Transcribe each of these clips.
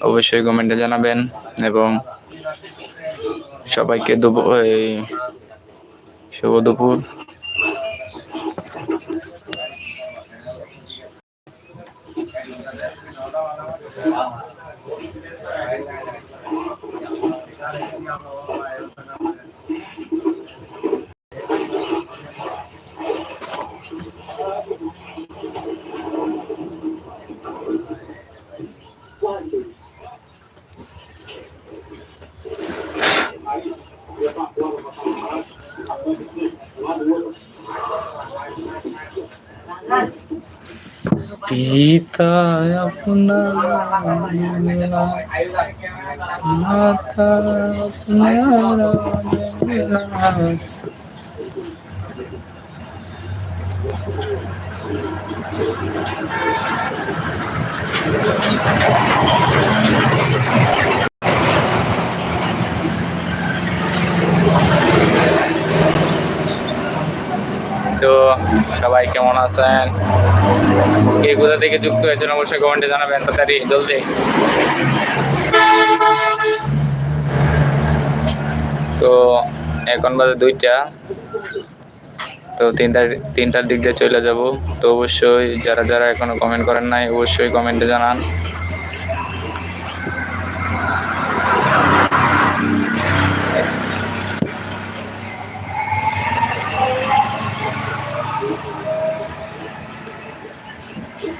অবশ্যই কমেন্টে জানাবেন এবং সবাইকে দুপুর শুভ দুপুর। পিতা আপনার মাতা আপনার তো সবাই কেমন আছেন? কে কোথা থেকে যুক্ত হয়েছেন অবশ্যই কমেন্টে জানাবেন, তাড়াতাড়ি, জলদি। তো এখন বাজে দুইটা। তো তিনটার তিনটার দিক দিয়ে চলে যাব। তো অবশ্যই যারা যারা এখনও কমেন্ট করেন নাই, অবশ্যই কমেন্টে জানান।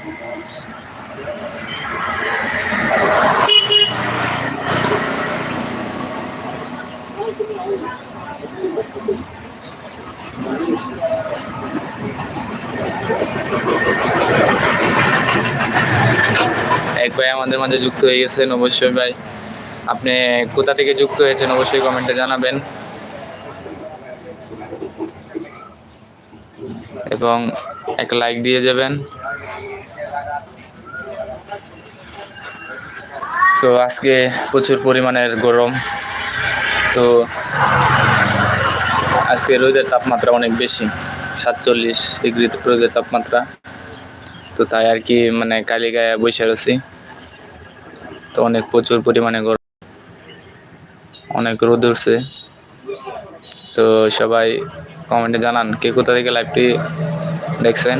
এক ভাই আমাদের মাঝে যুক্ত হয়ে গেছেন, অবশ্যই ভাই। আপনি কোথা থেকে যুক্ত হয়েছেন অবশ্যই কমেন্টে জানাবেন। এবং এক লাইক দিয়ে যাবেন। তো আজকে প্রচুর পরিমাণের গরম। তো আজকে রোদের তাপমাত্রা অনেক বেশি, সাতচল্লিশ ডিগ্রি রোদের তাপমাত্রা। তো তাই আর কি মানে কালিগায় বসে রয়েছি। তো অনেক প্রচুর পরিমাণে গরম, অনেক রোদ উঠছে। তো সবাই কমেন্টে জানান, কে কোথা থেকে লাইভটি দেখছেন?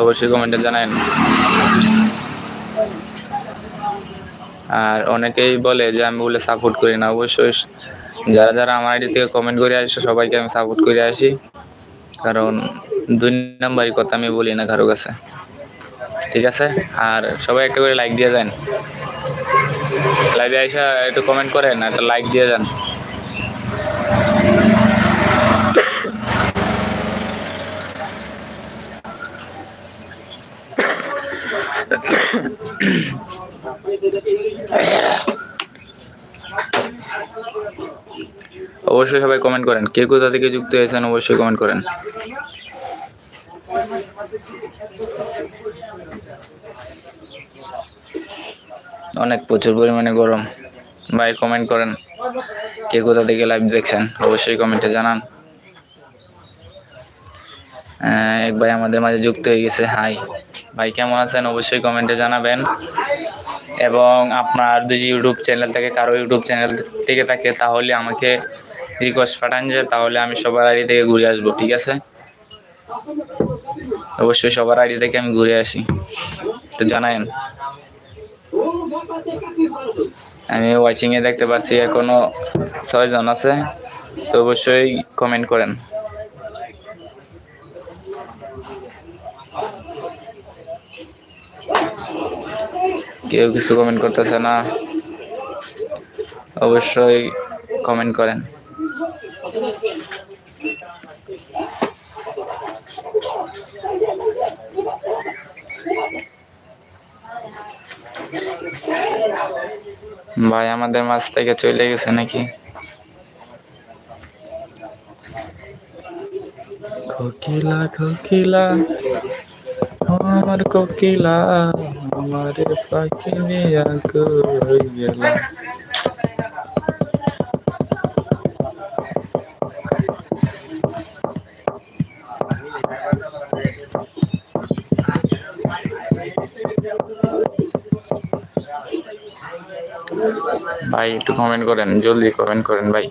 অবশ্যই কমেন্টে জানান আর অনেকেই বলে যে, আমি বলে সাপোর্ট করি না। অবশ্যই যারা যারা আমার আইডি থেকে কমেন্ট করে আসে, সবাইকে আমি সাপোর্ট করে আসি। কারণ দুই নাম্বারই কথা আমি বলি না কারও কাছে। ঠিক আছে? আর সবাই একটা করে লাইক দিয়ে যান। লাইভে এসে একটু কমেন্ট করেন, একটা লাইক দিয়ে যান। অবশ্যই সবাই কমেন্ট করেন। কে কোথা থেকে যুক্ত হয়েছেন অবশ্যই কমেন্ট করেন। অনেক প্রচুর পরিমাণে গরম। ভাই কমেন্ট করেন। কে কোথা থেকে লাইভ দেখছেন? অবশ্যই কমেন্টে জানান। এক ভাই আমাদের মাঝে যুক্ত হয়ে গেছে। হাই ভাই, কেমন আছেন? অবশ্যই কমেন্টে জানাবেন। এবং আপনার যদি ইউটিউব চ্যানেল থেকে, কারও ইউটিউব চ্যানেল থেকে থাকে, তাহলে আমাকে রিকোয়েস্ট পাঠান যে, তাহলে আমি সবার আইডি থেকে ঘুরে আসব, ঠিক আছে? অবশ্যই সবার আইডি থেকে আমি ঘুরে আসি। তো জানায়েন। আমি ওয়াচিংয়ে দেখতে পাচ্ছি এখনও ছয়জন আছে, তো অবশ্যই কমেন্ট করেন। কেউ কিছু কমেন্ট করতেছে না। অবশ্যই কমেন্ট করেন। ভাই, আমাদের মাছ থেকে চলে গেছে নাকি? কোকিলা কোকিলা, আমার কোকিলা। তোমার ফাঁকি নিয়া গেলাম ভাই একটু কমেন্ট করেন জলদি কমেন্ট করেন ভাই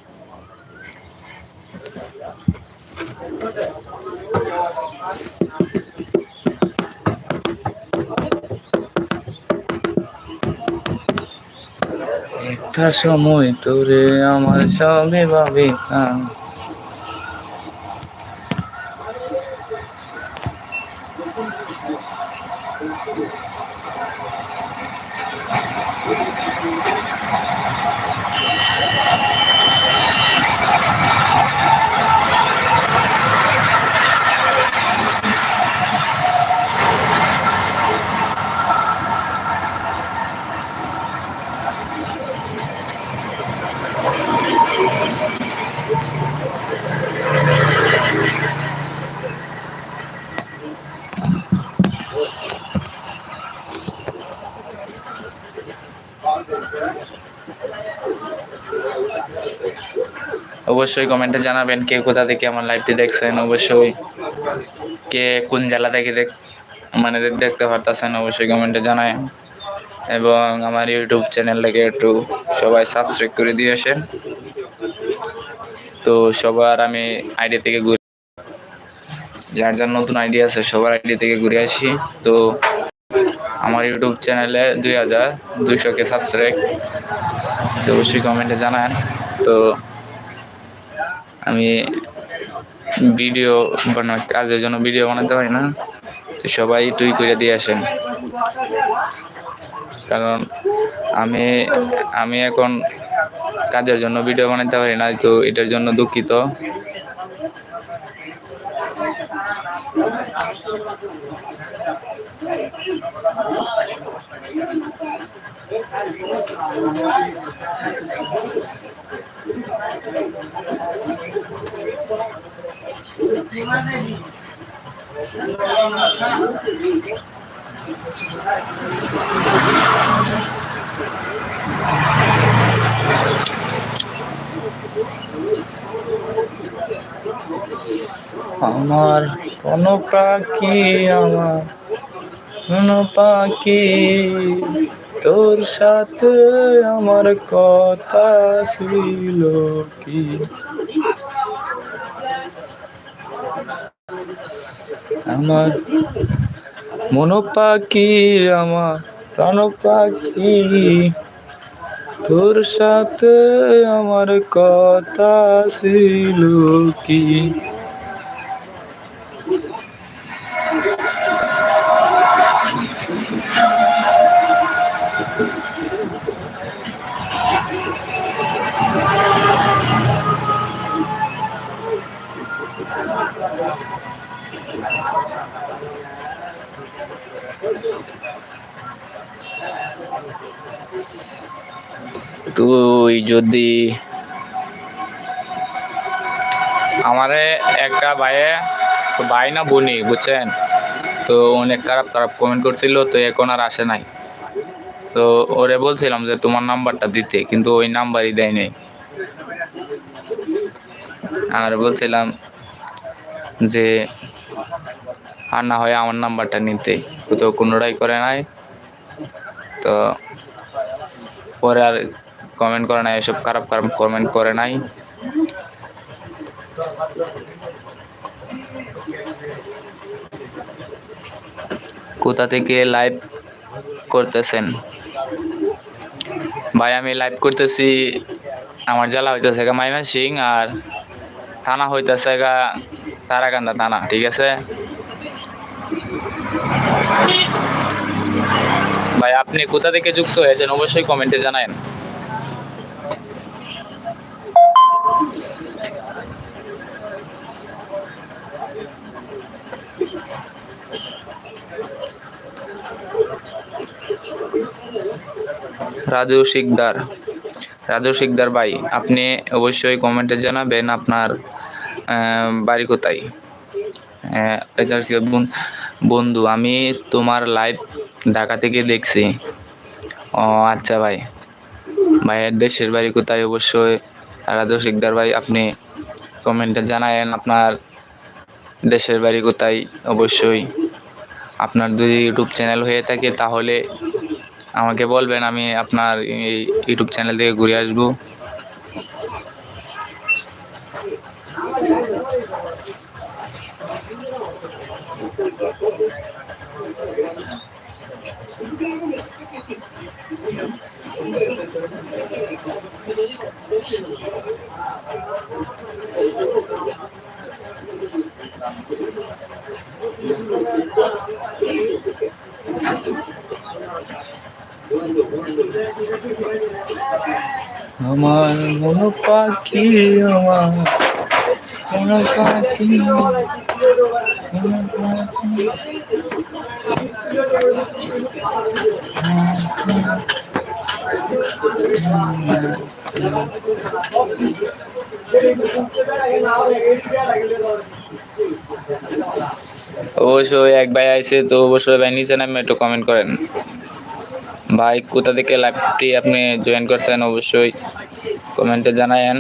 একটা সময় তোরে আমার সবে ভাবে অবশ্যই কমেন্টে জানাবেন কে কোথা থেকে আমার লাইভটি দেখছেন। অবশ্যই কে কোন জেলা থেকে দেখ মানে দেখ- দেখতে পারতেছেন, অবশ্যই কমেন্টে জানায় এবং আমার ইউটিউব চ্যানেলটাকে একটু সবাই সাবস্ক্রাইব করে দিয়েছেন। তো সবার আমি আইডি থেকে ঘুরে যার যার নতুন আইডি আছে, সবার আইডি থেকে ঘুরে আসি। তো আমার ইউটিউব চ্যানেলে দুই হাজার দুইশোকে সাবস্ক্রাইব তো অবশ্যই কমেন্টে জানান তো আমি ভিডিও বানা কাজের জন্য ভিডিও বানাতে পারি না। তো সবাই টুই করে দিয়ে আসেন। কারণ আমি আমি এখন কাজের জন্য ভিডিও বানাতে পারি না, তো এটার জন্য দুঃখিত। আমার কোন পাখি আমার কোন পাখি। তোর সাথে আমার কথা ছিল কি? আমার মনোপাকি আমার প্রাণ পাখি তোর সাথে আমার কথা ছিল কি তুই যদি আমারে একটা ভাইয়ে, তো ভাই না বনি বুঝছেন? তো অনেক খারাপ খারাপ কমেন্ট করছিল, তো এখন আর আসে নাই। তো ওরে বলছিলাম যে তোমার নাম্বারটা দিতে, কিন্তু ওই নাম্বারই দেয় নাই। আর বলছিলাম যে আর না হয় আমার নাম্বারটা নিতে। তো কোনোটাই করে নাই। তো পরে আর কমেন্ট করে নাই, এসব খারাপ খারাপ কমেন্ট করে নাই। কোথা থেকে লাইভ করতেছেন? ভাই, আমি লাইভ করতেছি, আমার জেলা হইতেছে গা মাইমা সিং আর থানা হইতেছে গা তারাকান্দা থানা, ঠিক আছে? ভাই, আপনি কোথা থেকে যুক্ত হয়েছেন? অবশ্যই কমেন্টে জানায়েন। রাজু শিকদার রাজু শিকদার ভাই, আপনি অবশ্যই কমেন্টে জানাবেন আপনার বাড়ি কোথায়। বন্ধু, আমি তোমার লাইভ ঢাকা থেকে দেখছি। ও আচ্ছা ভাই। ভাইয়ের দেশের বাড়ি কোথায়? অবশ্যই রাজু শিকদার ভাই, আপনি কমেন্টে জানায়েন আপনার দেশের বাড়ি কোথায়। অবশ্যই আপনার যদি ইউটিউব চ্যানেল হয়ে থাকে, তাহলে আমাকে বলবেন আমি আপনার এই ইউটিউব চ্যানেল থেকে ঘুরে আসব। আমার মন পাখি আমার, মন পাখি অবশ্যই এক ভাই আইছে, তো অবশ্যই ভাই নিচে নামে একটু কমেন্ট করেন। ভাই কোথা থেকে লাইভটি আপনি জয়েন করছেন অবশ্যই কমেন্টে জানায়েন।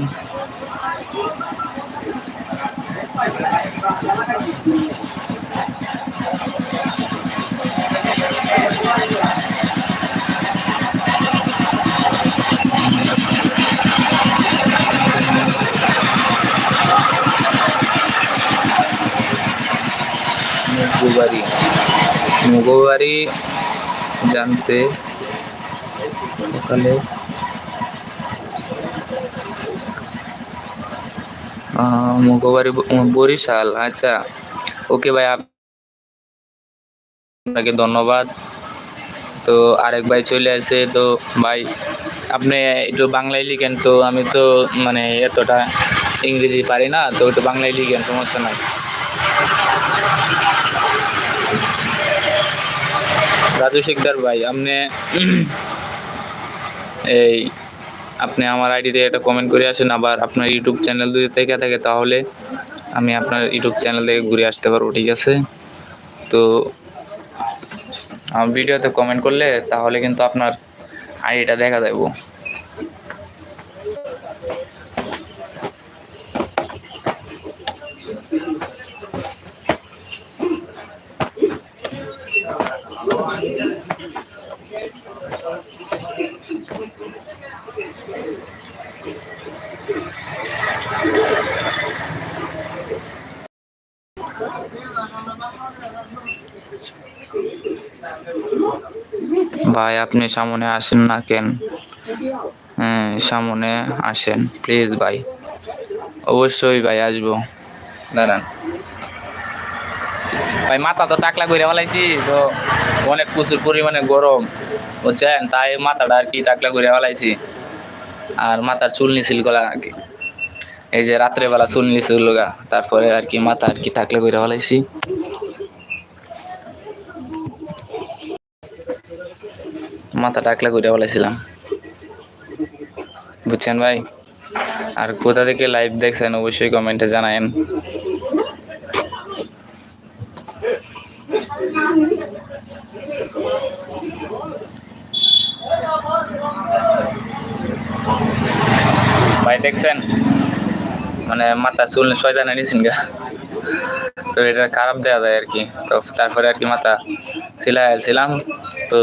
মুগুবাড়ি। মুগুবাড়ি জানতে সকালে। বরিশাল। আচ্ছা ওকে ভাই আপনাকে ধন্যবাদ। তো আরেক ভাই চলে আসে, তো ভাই, আপনি একটু বাংলায় লিখেন, তো আমি তো মানে এতটা ইংরেজি পারি না, তো একটু বাংলায় লিখেন, সমস্যা নাই। রাজু শিকদার ভাই, আপনি এই, আপনি আমার আইডিতে একটা কমেন্ট করে আসেন, আবার আপনার ইউটিউব চ্যানেল যদি থেকে থাকে তাহলে আমি আপনার ইউটিউব চ্যানেল থেকে ঘুরে আসতে পারব, ঠিক আছে? তো ভিডিওতে কমেন্ট করলে তাহলে কিন্তু আপনার আইডিটা দেখা যাব ভাই, আপনি সামনে আসেন না কেন? হ্যাঁ সামনে আসেন প্লিজ ভাই। অবশ্যই ভাই, আসব। দাঁড়ান। ভাই, মাথা তো টাকলা করে ফেলাইছি, তো অনেক প্রচুর পরিমাণে গরম, বুঝছেন? তাই মাথাটা আর কি টাকলা করে ফেলাইছি। আর মাথার চুল নিছিল গলা আর কি এই যে রাত্রেবেলা চুল নিছিল গা, তারপরে আর কি মাথা আর কি টাকলা করে ফেলাইছি। মাথা টাকলা করে বলেছিলাম বুঝছেন ভাই? আর কোথা থেকে লাইভ দেখছেন অবশ্যই কমেন্টে জানায়েন। ভাই দেখছেন? মানে মাথা চুল শয়তান নিয়েছেন গা। তো এটা খারাপ দেওয়া যায় আর কি। তো তারপরে আর কি মাথা ছিলাম। তো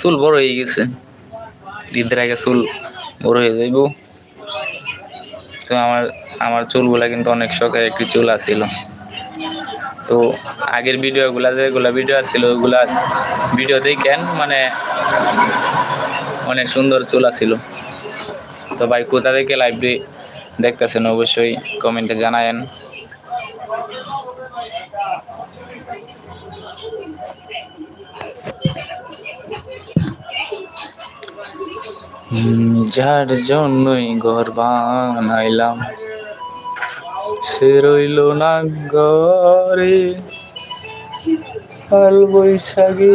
চুল বড় হয়ে গেছে। ঈদের আগে চুল বড় হয়ে যাইব। তো আমার আমার চুলগুলা কিন্তু অনেক শখের একটি চুল আছিল। তো আগের ভিডিওগুলা, যেগুলা ভিডিও আছিল, ওগুলা ভিডিও দেখেন মানে অনেক সুন্দর চুল আছিল। তো ভাই, কোথা থেকে লাইভটি দেখতেছেন অবশ্যই কমেন্টে জানায়েন। যার জন্যই ঘর বানাইলাম। সে রইল না ঘরে কাল বৈশাখী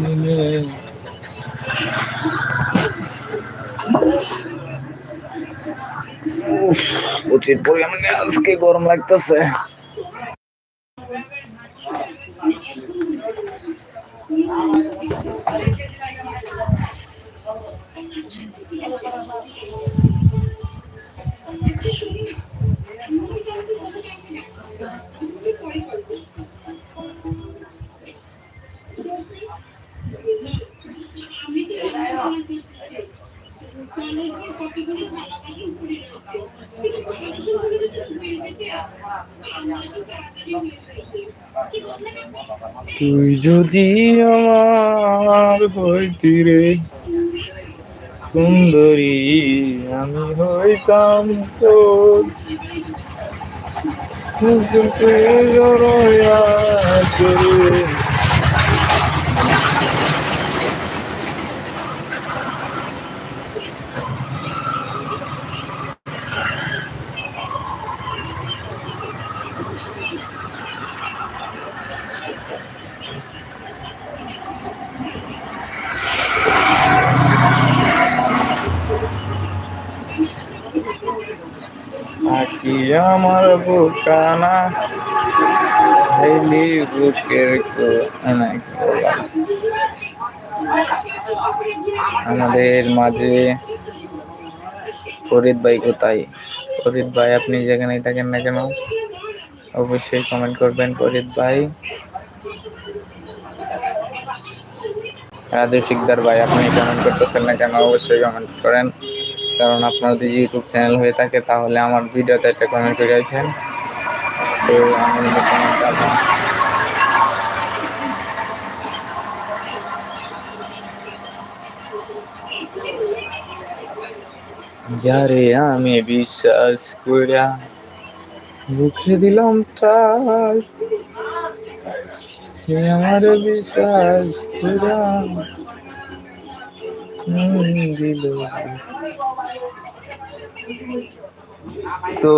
মিলে প্রচুর পরিমাণে আজকে গরম লাগতেছে। তুই যদি আমার হইতি রে সুন্দরী আমি হইতাম তোর। বুকে জড়াইয়া তোরে। আকি আমার আমাদের মাঝে ফরিদ ভাই কোথায়? ফরিদ ভাই, আপনি যেখানেই থাকেন না কেন, অবশ্যই কমেন্ট করবেন ফরিদ ভাই। রাজু শিকদার ভাই, আপনি কমেন্ট করতেছেন না কেন, অবশ্যই কমেন্ট করেন। কারণ আপনার যদি ইউটিউব চ্যানেল হয়ে থাকে তাহলে আমার ভিডিওতে একটা কমেন্ট করে আসেন। তো আমি যারে আমি বিশ্বাস কইরা মুখে দিলাম তাই সে আমার বিশ্বাস হুম, দিল। তো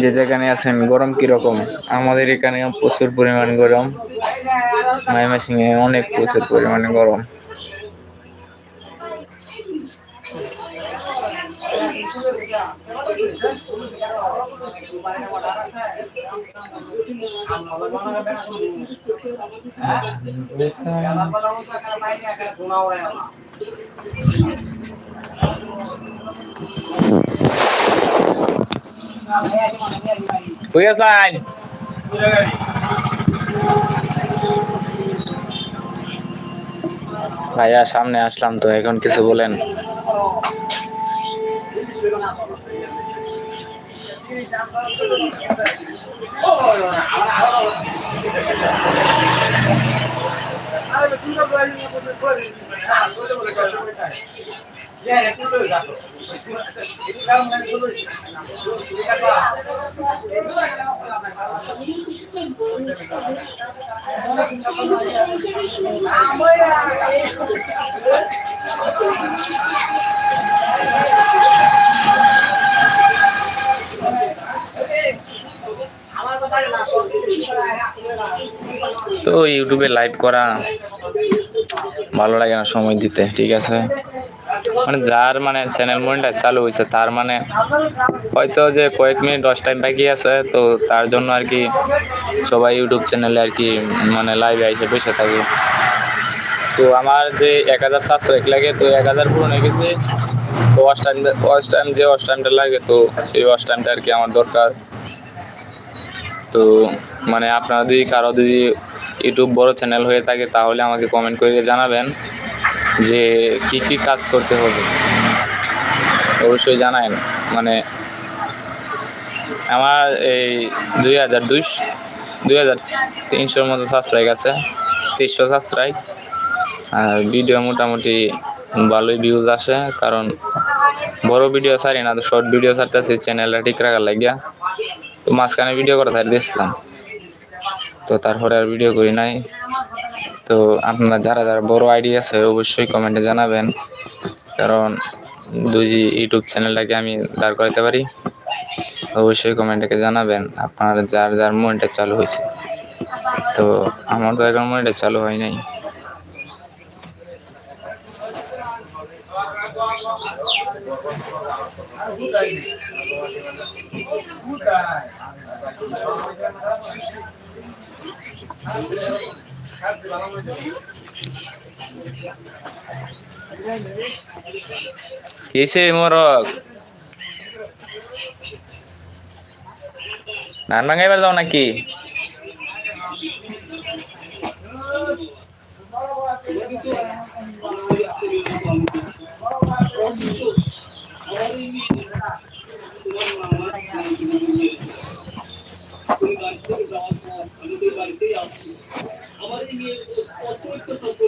যে যেখানে আছেন, গরম কীরকম? আমাদের এখানে প্রচুর পরিমাণ গরম। ময়মনসিংহে অনেক প্রচুর পরিমাণে গরম। কই আছেন ভাইয়া সামনে আসলাম তো এখন কিছু বলেন তো ইউটিউবে লাইভ করা ভালো লাগে না সময় দিতে ঠিক আছে? মানে যার মানে চ্যানেল মনিটার চালু হয়েছে তার মানে হয়তো যে কয়েক মিনিট দশ টাইম বাকি আছে, তো তার জন্য আর কি সবাই ইউটিউব চ্যানেলে আর কি মানে লাইভে এসে বসে থাকে। তো আমার যে এক হাজার সাবস্ক্রাইব লাগে, তো এক হাজার পূরণ হয়ে গেছে। তো wash time wash time wash wash টাইমটা লাগে, তো সেই ওয়াশ টাইমটা আর কি আমার দরকার। তো মানে আপনারা যদি কারও যদি ইউটিউব বড় চ্যানেল হয়ে থাকে, তাহলে আমাকে কমেন্ট করে জানাবেন। যে কি কি কাজ করতে হবে? অবশ্যই জানায়েন। মানে আমার এই দুই হাজার দুই দুই হাজার তিনশোর মতো সাবস্ক্রাইব আছে, তিনশো সাবস্ক্রাইব আর ভিডিও মোটামুটি ভালোই ভিউজ আসে, কারণ বড় ভিডিও ছাড়ি না, তো শর্ট ভিডিও ছাড়তেছি চ্যানেলটা ঠিক রাখার লাগিয়া। তো মাঝখানে ভিডিও করা ছাড়ি দিয়েছিলাম তো তারপরে আর ভিডিও করি নাই। তো আপনারা যারা যারা বড় আইডি আছে, অবশ্যই কমেন্টে জানাবেন। কারণ দুই ইউটিউব চ্যানেলটাকে আমি দাঁড় করাতে পারি। অবশ্যই কমেন্টে জানাবেন আপনার যার যার মনিটা চালু হয়েছে। তো আমার তো এখন মনিটা চালু হয় নাই। কিসে মোরক ধান ভাঙাইবার যাও নাকি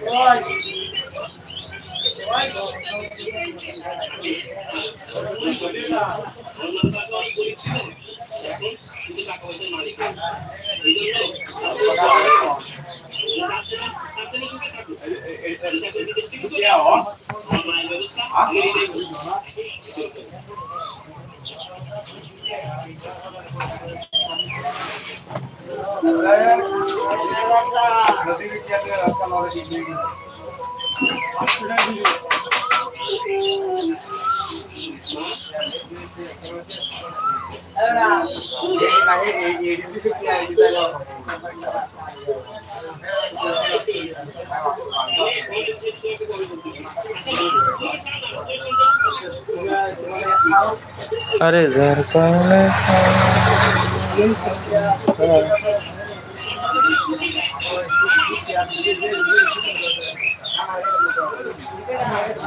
Pode. Gracias. আরে যার কারণে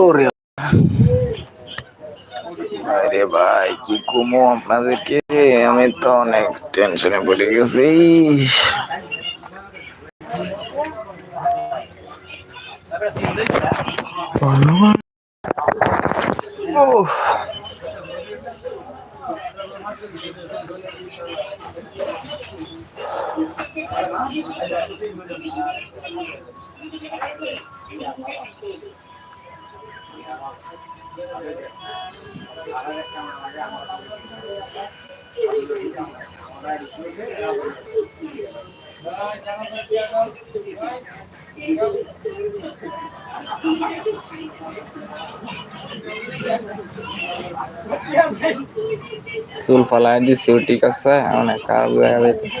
ওরে ভাই কি কমো আপনাদেরকে? আমি তো অনেক টেনশনে পড়ে গেছি। ওহ চুল ফালাই দিছি ঠিক আছে অনেক খারাপ দেখা যাইতেছে।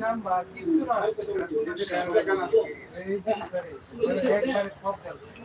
নাম্বার কিছু না একবারে সব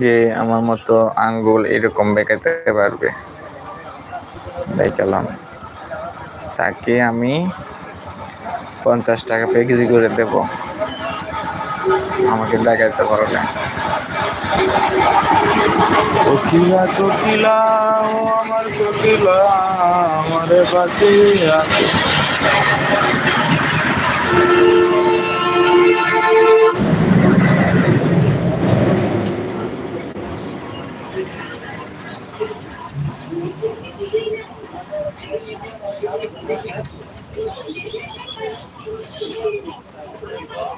যে আমার মতো আঙ্গুল এরকম বেঁকাতে পারবে। দেখালাম তাকে আমি পঞ্চাশ টাকা পে কেজি করে দেব। আমাকে দেখাইতে পারবে। কোকিলা কোকিলা, ও আমার কোকিলা, আমার পাশে আছে